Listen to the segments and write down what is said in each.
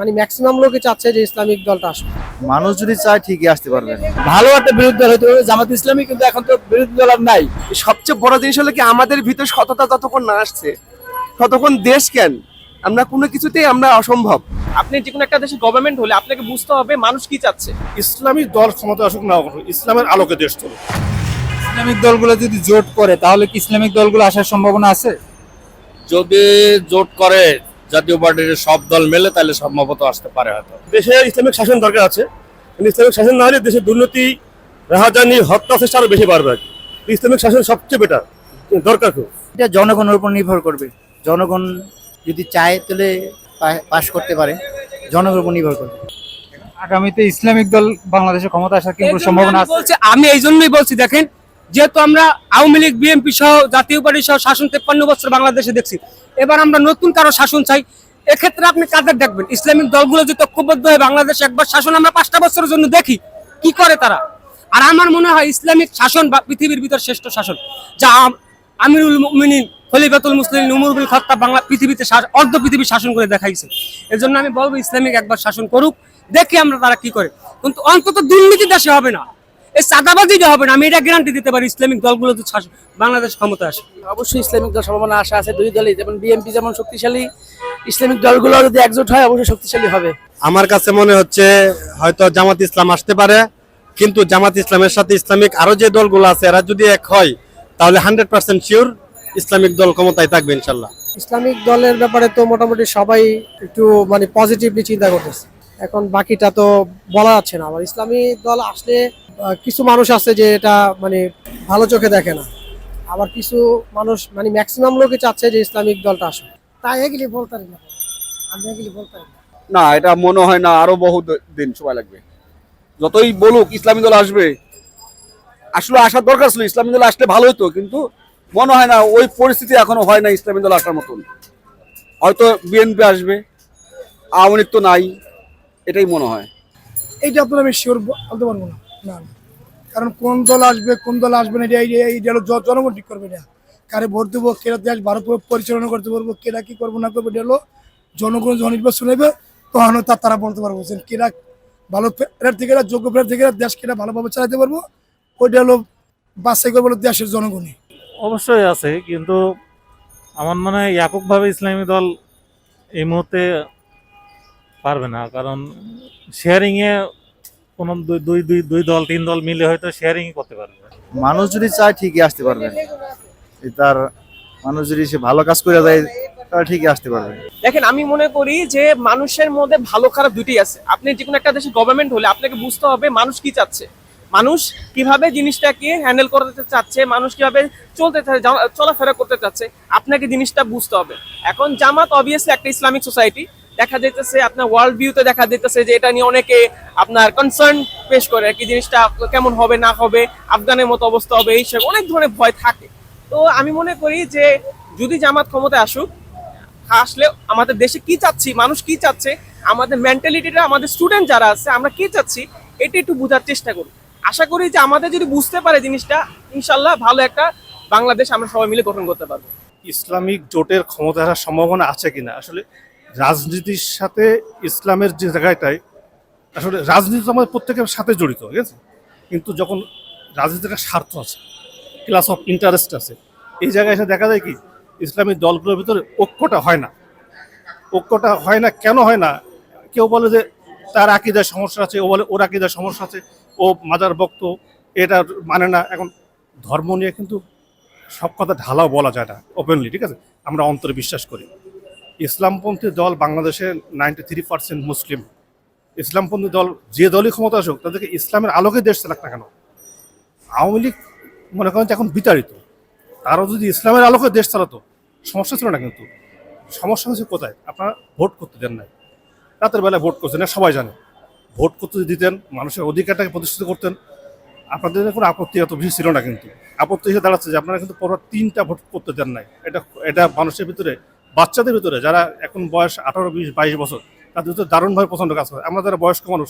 মানে ম্যাক্সিমাম লোকই চাচ্ছে যে ইসলামিক দলটা আসুক। মানুষ যদি চায় ঠিকই আসতে পারবেন ভালো একটা বিরোধী দল হতে হবে জামাত ইসলামী কিন্তু এখন তো বিরোধী দল আর নাই। সবচেয়ে বড় জিনিস হলো কি আমাদের ভিতরে সততা যতক্ষণ না আসছে ততক্ষণ দেশ কেন? আমরা কোনো কিছুতেই আমরা অসম্ভব। আপনি যে কোনো একটা দেশে গভর্নমেন্ট হলে আপনাকে বুঝতে হবে মানুষ কি চাচ্ছে। ইসলামিক দল ক্ষমতা আসুক না ইসলামের আলোকে দেশ চলুক। ইসলামিক দলগুলো যদি জোট করে তাহলে কি ইসলামিক দলগুলো আসার সম্ভাবনা আছে? যদি জোট করে জাতীয় পার্টির সব দল মেলে তাহলে সম্ভবত আসতে পারে হয়তো। দেশে ইসলামিক শাসন দরকার আছে। ইসলামিক শাসন না হলে দেশের দুর্নীতি রাহাজানি হত্যা চেষ্টা আরও বেশি বাড়বে ইসলামিক শাসন সবচেয়ে বেটার দরকার খুব। এটা জনগণের উপর নির্ভর করবে। জনগণ যদি চায় তাহলে পাশ করতে পারে। জনগণের উপর নির্ভর করবে। আগামীতে ইসলামিক দল বাংলাদেশে ক্ষমতা আসার কি এই কোনো জন্য সম্ভাবনা আমি আছে? বলছি আমি এই জন্যই বলছি দেখেন যেহেতু আমরা আওয়ামী লীগ বিএনপি সহ জাতীয় পার্টি সহ শাসন তেপ্পান্ন বছর বাংলাদেশে দেখছি এবার আমরা নতুন কারও শাসন চাই, এক্ষেত্রে আপনি কাদের দেখবেন? ইসলামিক দলগুলো যদি ঐক্যবদ্ধ হয়ে বাংলাদেশ একবার শাসন আমরা পাঁচটা বছরের জন্য দেখি, কি করে তারা? আর আমার মনে হয় ইসলামিক শাসন বা পৃথিবীর ভিতর শ্রেষ্ঠ শাসন, যা আম- আমিরুল মুমিনিন, খলিফাতুল মুসলিম উমর বিন খাত্তাব বাংলা পৃথিবীতে অর্ধ পৃথিবী শাসন করে দেখাইছে। এজন্য আমি বলব ইসলামিক একবার শাসন করুক, দেখি আমরা তারা কি করে। কিন্তু অন্তত দুর্নীতি দেশে হবে না। এই চাঁদাবাজিটা হবে না আমি এটা গ্যারান্টি দিতে পারি ইসলামিক দলগুলো তো বাংলাদেশ ক্ষমতা আসে। অবশ্যই ইসলামিক দল সম্ভাবনা আশা আছে দুই দলই। যেমন বিএনপি যেমন শক্তিশালী ইসলামিক দলগুলো যদি একজোট হয় অবশ্যই শক্তিশালী হবে। আমার কাছে মনে হচ্ছে হয়তো জামাত ইসলাম আসতে পারে কিন্তু জামাত ইসলামের সাথে ইসলামিক আরও যে দলগুলো আছে এরা যদি এক হয় তাহলে হান্ড্রেড পার্সেন্ট শিওর ইসলামিক দল ক্ষমতায় থাকবে ইনশাল্লাহ। ইসলামিক দলের ব্যাপারে তো মোটামুটি সবাই একটু মানে পজিটিভলি চিন্তা করতেছে। এখন বাকিটা তো বলা যাচ্ছে না। আবার ইসলামী দল আসলে কিছু মানুষ আছে যে এটা মানে ভালো চোখে দেখে না। আবার কিছু মানুষ মানে ম্যাক্সিমাম লোকে চাচ্ছে যে ইসলামিক দলটা আসুক। তাই এগুলি বলতে পারি না। আমি এগুলি বলতে পারি না। এটা মনে হয় না আরও বহু দিন সময় লাগবে। যতই বলুক ইসলামী দল আসবে আসলে আসার দরকার ছিল ইসলামী দল আসলে ভালো হতো কিন্তু মনে হয় না ওই পরিস্থিতি এখনও হয় না ইসলামী দল আসার মতন। হয়তো বিএনপি আসবে আওয়ামী লীগ তো নাই এটাই মনে হয়। এইটা আপনার আমি শিওর বলতে পারব না। না। কারণ কোন দল আসবে, কোন দল আসবে না, এটা এই- জনগণ ঠিক করবে এটা কারে ভোট দেবো, কেরা দেশ ভারত পরিচালনা করতে পারব, কেরা কি করব না করব, এটা হলো জনগণ যখন নির্বাচন হবে তখন তার তারা বলতে পারব যে কেরা ভালো প্লেয়ার থেকে যোগ্য প্লেয়ার থেকে দেশ কেরা ভালোভাবে চালাতে পারব, ওইটা হলো বাছাই করব দেশের জনগণই অবশ্যই আছে, কিন্তু আমার মনে হয় এককভাবে ইসলামী দল এই মুহূর্তে পারবে না, কারণ শেয়ারিং এ কোনো দুই দুই দুই দুই দল তিন দল মিলে হয়তো শেয়ারিং করতে পারবে। মানুষ যদি চায় ঠিকই আসতে পারবে। তার মানুষ যদি সে ভালো কাজ করে যায় তাহলে ঠিকই আসতে পারবে। দেখেন আমি মনে করি যে মানুষের মধ্যে ভালো খারাপ দুটি আছে। আপনি যে কোনো একটা দেশের গভর্নমেন্ট হলে আপনাকে বুঝতে হবে মানুষ কি চাচ্ছে। মানুষ কীভাবে জিনিসটাকে হ্যান্ডেল করতে চাচ্ছে মানুষ কীভাবে চলতে চলাফেরা করতে চাচ্ছে আপনাকে জিনিসটা বুঝতে হবে। এখন জামাত অবভিয়াসলি একটা ইসলামিক সোসাইটি দেখা যাইতেছে, আপনার ওয়ার্ল্ড ভিউতে দেখা যাইতেছে যে এটা নিয়ে অনেকে আপনার কনসার্ন পেশ করে কি, জিনিসটা কেমন হবে, না হবে, আফগানের মতো অবস্থা হবে এইসব অনেক ধরনের ভয় থাকে। তো আমি মনে করি যে যদি জামাত ক্ষমতায় আসুক, আসলে আমাদের দেশে কি চাচ্ছি, মানুষ কি চাচ্ছে, আমাদের মেন্টালিটিটা আমাদের স্টুডেন্ট যারা আছে, আমরা কি চাচ্ছি, এটা একটু বোঝার চেষ্টা করি আশা করি যে আমাদের যদি বুঝতে পারে জিনিসটা ইনশাল্লাহ ভালো একটা বাংলাদেশ আমরা সবাই মিলে গঠন করতে পারব। ইসলামিক জোটের ক্ষমতা সম্ভাবনা আছে কিনা? আসলে রাজনীতির সাথে ইসলামের যে জায়গাটায়, আসলে রাজনীতি আমাদের প্রত্যেকের সাথে জড়িত, ঠিক আছে? কিন্তু যখন রাজনীতির একটা স্বার্থ আছে ক্লাস অফ ইন্টারেস্ট আছে, এই জায়গায় এসে দেখা যায় কি, ইসলামী দলগুলোর ভিতরে ঐক্যটা হয় না। ঐক্যটা হয় না, কেন হয় না? কেউ বলে যে তার আকিদার সমস্যা আছে, ও বলে ওর আকিদার সমস্যা আছে, ও মাজার বক্ত এটা মানে না। এখন ধর্ম নিয়ে কিন্তু সব কথা ঢালাও বলা যায় না ওপেনলি ঠিক আছে? আমরা অন্তরে বিশ্বাস করি। ইসলামপন্থী দল বাংলাদেশে নাইনটি থ্রি পার্সেন্ট মুসলিম। ইসলামপন্থী দল যে দলই ক্ষমতা আসুক, তাদেরকে ইসলামের আলোকে দেশ চালাক না কেন? আওয়ামী লীগ মনে করেন এখন বিতাড়িত। তারাও যদি ইসলামের আলোকে দেশ চালাতো, সমস্যা ছিল না কিন্তু। সমস্যা হচ্ছে কোথায়? আপনারা ভোট করতে দেন নাই। রাতের বেলায় ভোট করছেন না সবাই জানে। ভোট করতে যদি দিতেন, মানুষের অধিকারটাকে প্রতিষ্ঠিত করতেন, আপনাদের কোনো আপত্তি এত বেশি ছিল না কিন্তু। আপত্তি হিসেবে দাঁড়াচ্ছে যে আপনারা কিন্তু পরপর তিনটা ভোট করতে দেন নাই। এটা এটা মানুষের ভিতরে বাচ্চাদের ভিতরে যারা এখন বয়স আঠারো বিশ বাইশ বছর তাদের ভিতরে দারুণভাবে পছন্দ কাজ করে। আমরা যারা বয়স্ক মানুষ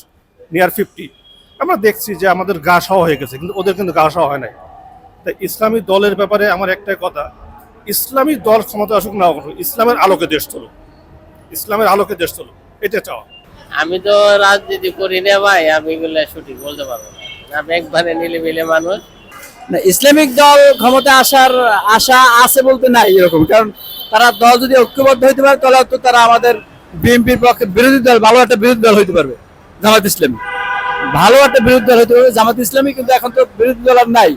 নিয়ার ফিফটি আমরা দেখছি যে আমাদের গা সহ হয়ে গেছে কিন্তু ওদের কিন্তু গা সহ হয় নাই। তাই ইসলামী দলের ব্যাপারে আমার একটাই কথা ইসলামী দল ক্ষমতা আসুক না আসুক, ইসলামের আলোকে দেশ চলুক। ইসলামের আলোকে দেশ চলুক এটা চাওয়া। আমি তো রাজনীতি করি না ভাই আমি এগুলো সঠিক বলতে পারব না। আমি একবারে নিলে মিলে মানুষ। না ইসলামিক দল ক্ষমতা আসার আশা আছে বলতে নাই এরকম কারণ তারা দল যদি ঐক্যবদ্ধ হইতে পারে, তাহলে তো তারা আমাদের বিএনপির পক্ষে বিরোধী দল, ভালো একটা বিরোধী দল হইতে পারবে, জামাত ইসলামী। ভালো একটা বিরোধী দল হইতে পারবে, জামাত ইসলামী, কিন্তু এখন তো বিরোধী দল আর নাই।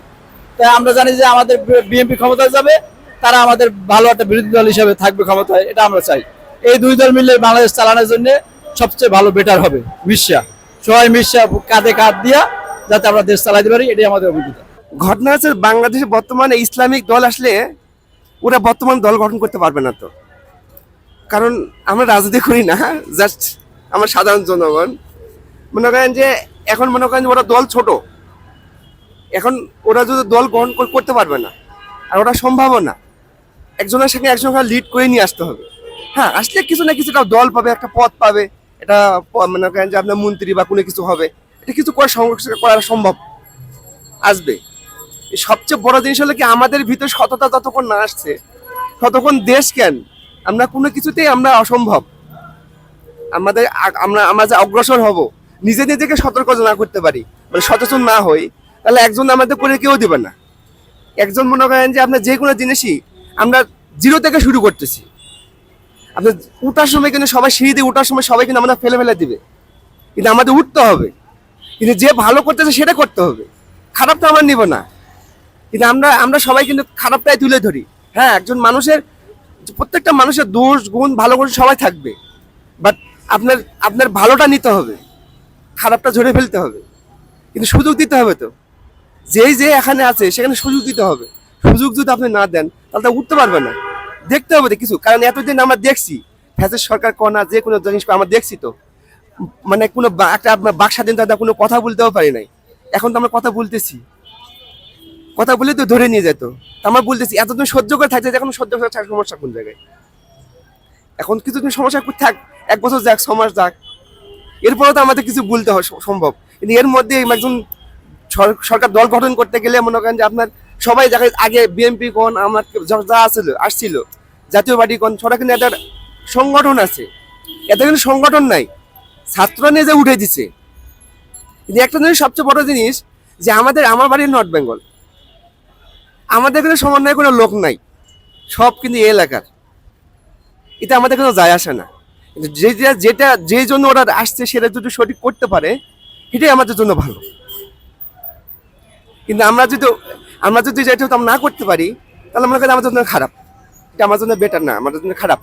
তাই আমরা জানি যে আমাদের বিএনপি ক্ষমতায় যাবে, তারা আমাদের ভালো একটা বিরোধী দল হিসেবে থাকবে ক্ষমতায়, এটা আমরা চাই। এই দুই দল মিলে বাংলাদেশ চালানোর জন্য সবচেয়ে ভালো বেটার হবে, মিশা। সবাই মিশা কাঁধে কাঁধ দিয়া যাতে আমরা দেশ চালাইতে পারি, এটাই আমাদের অভিজ্ঞতা। ঘটনা হচ্ছে বাংলাদেশে বর্তমানে ইসলামিক দল আসলে ওরা বর্তমান দল গঠন করতে পারবে না তো। কারণ আমরা রাজনীতি করি না জাস্ট আমার সাধারণ জনগণ। মনে করেন যে এখন মনে করেন যে ওরা দল ছোট। এখন ওরা যদি দল গ্রহণ করতে পারবে না, আর ওটা সম্ভাবও না একজনের সঙ্গে একজনকে লিড করে নিয়ে আসতে হবে। হ্যাঁ আসলে কিছু না কিছু একটা দল পাবে, একটা পদ পাবে, এটা মনে করেন যে আপনার মন্ত্রী বা কোনো কিছু হবে। এটা কিছু করা করা সম্ভব, আসবে। সবচেয়ে বড় জিনিস হলো কি আমাদের ভিতরে সততা যতক্ষণ না আসছে, ততক্ষণ দেশ কেন? আমরা কোনো কিছুতেই আমরা অসম্ভব। আমাদের আমরা আমরা যে অগ্রসর হব, নিজে নিজেকে সতর্ক না করতে পারি মানে সচেতন না হই, তাহলে একজন আমাদের করে কেউ দেবে না। একজন মনে করেন যে আপনার যে কোনো জিনিসই আমরা জিরো থেকে শুরু করতেছি। আপনার উঠার সময় কিন্তু সবাই সিঁড়ি দিয়ে উঠার সময় সবাই কিন্তু আমাদের ফেলে ফেলে দিবে। কিন্তু আমাদের উঠতে হবে। কিন্তু যে ভালো করতেছে সেটা করতে হবে। খারাপ তো আমরা নিব না। কিন্তু আমরা আমরা সবাই কিন্তু খারাপটাই তুলে ধরি। হ্যাঁ একজন মানুষের, প্রত্যেকটা মানুষের দোষ, গুণ, ভালো গুণ সবাই থাকবে। বাট আপনার আপনার ভালোটা নিতে হবে। খারাপটা ঝরে ফেলতে হবে। কিন্তু সুযোগ দিতে হবে তো। যেই যে এখানে আছে, সেখানে সুযোগ দিতে হবে। সুযোগ যদি আপনি না দেন, তাহলে তো উঠতে পারবে না। দেখতে হবে তো কিছু। কারণ এতদিন আমরা দেখছি ফ্যাসের সরকার কনা যে কোনো জিনিস আমরা দেখছি তো। মানে কোনো একটা বাক স্বাধীনতা কোনো কথা বলতেও পারি নাই। এখন তো আমরা কথা বলতেছি। কথা বলে তো ধরে নিয়ে যেত। আমরা বলতেছি, এতদিন সহ্য করে থাকছে এখন সহ্য করে থাকার সমস্যা কোন জায়গায়? এখন কিছুদিন সমস্যা করে থাক, এক বছর যাক, ছ মাস যাক। এরপরেও তো আমাদের কিছু বলতে হয় সম্ভব। কিন্তু এর মধ্যে একজন সরকার দল গঠন করতে গেলে মনে করেন যে আপনার সবাই যাকে আগে বিএনপি কোন আমার যা- আসছিল আসছিল, জাতীয় পার্টি কোন সবাই কিন্তু একটা সংগঠন আছে। এত কিন্তু সংগঠন নাই। ছাত্ররা নিয়ে যে উঠে দিছে। কিন্তু একটা জিনিস সবচেয়ে বড় জিনিস যে আমাদের, আমার বাড়ি নর্থ বেঙ্গল। আমাদের এখানে সমন্বয় কোনো লোক নাই। সব কিন্তু এই এলাকার। এটা আমাদের কোনো যায় আসে না। যে যেটা, যে জন্য ওরা আসছে, সেটা যদি সঠিক করতে পারে এটাই আমাদের জন্য ভালো। কিন্তু আমরা যদি আমরা যদি যেটা না করতে পারি, তাহলে মনে করি আমাদের জন্য খারাপ। এটা আমার জন্য বেটার না, আমাদের জন্য খারাপ।